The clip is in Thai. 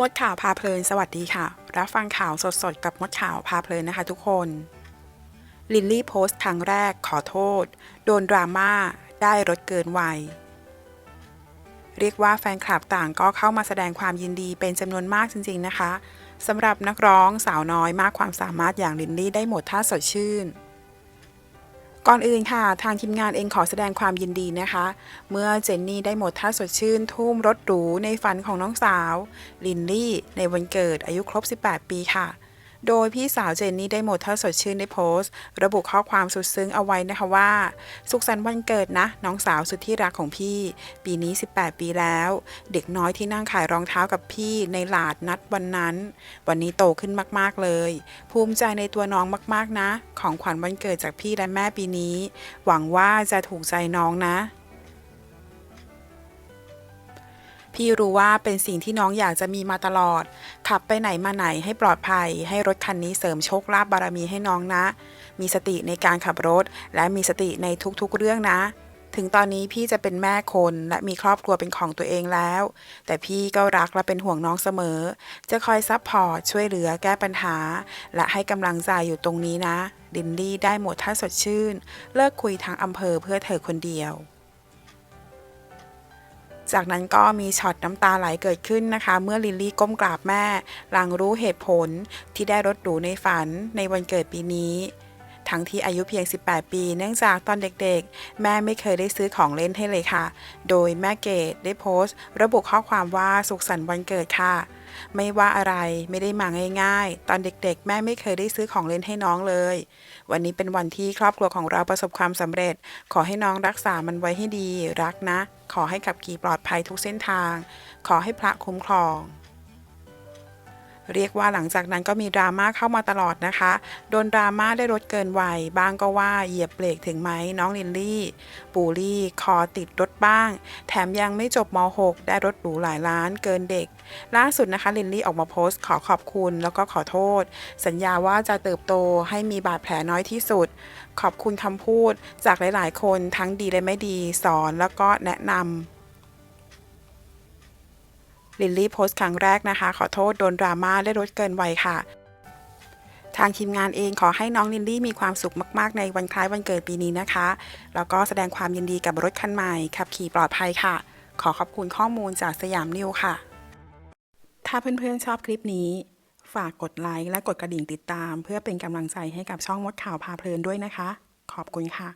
มดข่าวพาเพลิน สวัสดีค่ะ รับฟังข่าวสดๆ กับมดข่าวพาเพลินนะคะทุกคน ลินลี่โพสต์ครั้งแรกขอโทษ โดนดราม่า ได้รถเกินวัย เรียกว่าแฟนคลับต่างก็เข้ามาแสดงความยินดีเป็นจำนวนมากจริงๆนะคะสำหรับนักร้องสาวน้อยมากความสามารถอย่างลินลี่ได้หมดท่าสดชื่น ก่อนอื่นค่ะ ทางทีมงานเองขอแสดงความยินดีนะคะ เมื่อเจนนี่ได้หมดท่าสดชื่น ทุ่มรถหรูในฝันของน้องสาว ลินลี่ ในวันเกิดอายุครบ 18 ปีค่ะ โดยพี่สาวเจนนี่ได้หมดท่าสดชื่นได้โพสต์ ระบุข้อความสุดซึ้งเอาไว้นะคะว่า สุขสันต์วันเกิดนะ น้องสาวสุดที่รักของพี่ ปีนี้ 18 ปีแล้ว เด็กน้อยที่นั่งขายรองเท้ากับพี่ในหลาดนัดวันนั้น วันนี้โตขึ้นมากๆเลย ภูมิใจในตัวน้องมากๆนะ ของขวัญวันเกิดจากพี่และแม่ปีนี้ หวังว่าจะถูกใจน้องนะ พี่รู้ว่าเป็นสิ่งที่น้องอยากจะมีมาตลอด ขับไปไหนมาไหนให้ปลอดภัย ให้รถคันนี้เสริมโชคลาภบารมีให้น้องนะ มีสติในการขับรถ และมีสติในทุกๆเรื่องนะ ถึงตอนนี้พี่จะเป็นแม่คนและมีครอบครัวเป็นของตัวเองแล้ว แต่พี่ก็รักและเป็นห่วงน้องเสมอ จะคอยซัพพอร์ตช่วยเหลือแก้ปัญหา และให้กำลังใจอยู่ตรงนี้นะลินลี่ได้หมดท่าสดชื่น เลิกคุยทางอำเภอเพื่อเธอคนเดียว จากนั้นก็มีช็อตน้ำตาไหลเกิดขึ้นนะคะ เมื่อลิลลี่ก้มกราบแม่ หลังรู้เหตุผลที่ได้รถหรูในฝันในวันเกิดปีนี้ทั้งที่อายุเพียง 18 ปี เนื่องจากตอนเด็กๆ แม่ไม่เคยได้ซื้อของเล่นให้เลยค่ะ โดยแม่เกดได้โพสต์ ระบุข้อความว่าสุขสันต์วันเกิดค่ะ ไม่ว่าอะไรไม่ได้มาง่าย ๆ ตอนเด็กๆ แม่ไม่เคยได้ซื้อของเล่นให้น้องเลย วันนี้เป็นวันที่ครอบครัวของเราประสบความสำเร็จ ขอให้น้องรักษามันไว้ให้ดี รักนะ ขอให้ขับขี่ปลอดภัยทุกเส้นทาง ขอให้พระคุ้มครอง เรียกว่าหลังจากนั้นก็มีดราม่าเข้ามาตลอดนะคะ โดนดราม่าได้รถเกินวัยบ้างก็ว่าเหยียบเบรกถึงไหมน้องลินลี่ ปูลี่คอติดรถบ้าง แถมยังไม่จบม .6 ได้รถหรูหลายล้านเกินเด็ก ล่าสุดนะคะลินลี่ออกมาโพสต์ขอขอบคุณแล้วก็ขอโทษ สัญญาว่าจะเติบโตให้มีบาดแผลน้อยที่สุด ขอบคุณคำพูดจากหลาย ๆ คนทั้งดีและไม่ดีสอนแล้วก็แนะนำ ลิลลี่โพสต์ครั้งแรกนะคะ ขอโทษโดนดราม่าได้รถเกินวัยค่ะ ทางทีมงานเองขอให้น้องลิลลี่มีความสุขมากๆ ในวันคล้ายวันเกิดปีนี้นะคะ แล้วก็แสดงความยินดีกับรถคันใหม่ขับขี่ปลอดภัยค่ะ ขอขอบคุณข้อมูลจากสยามนิวค่ะ ถ้าเพื่อนๆชอบคลิปนี้ ฝากกดไลค์และกดกระดิ่งติดตาม เพื่อเป็นกำลังใจให้กับช่องมดข่าวพาเพลินด้วยนะคะ ขอบคุณค่ะ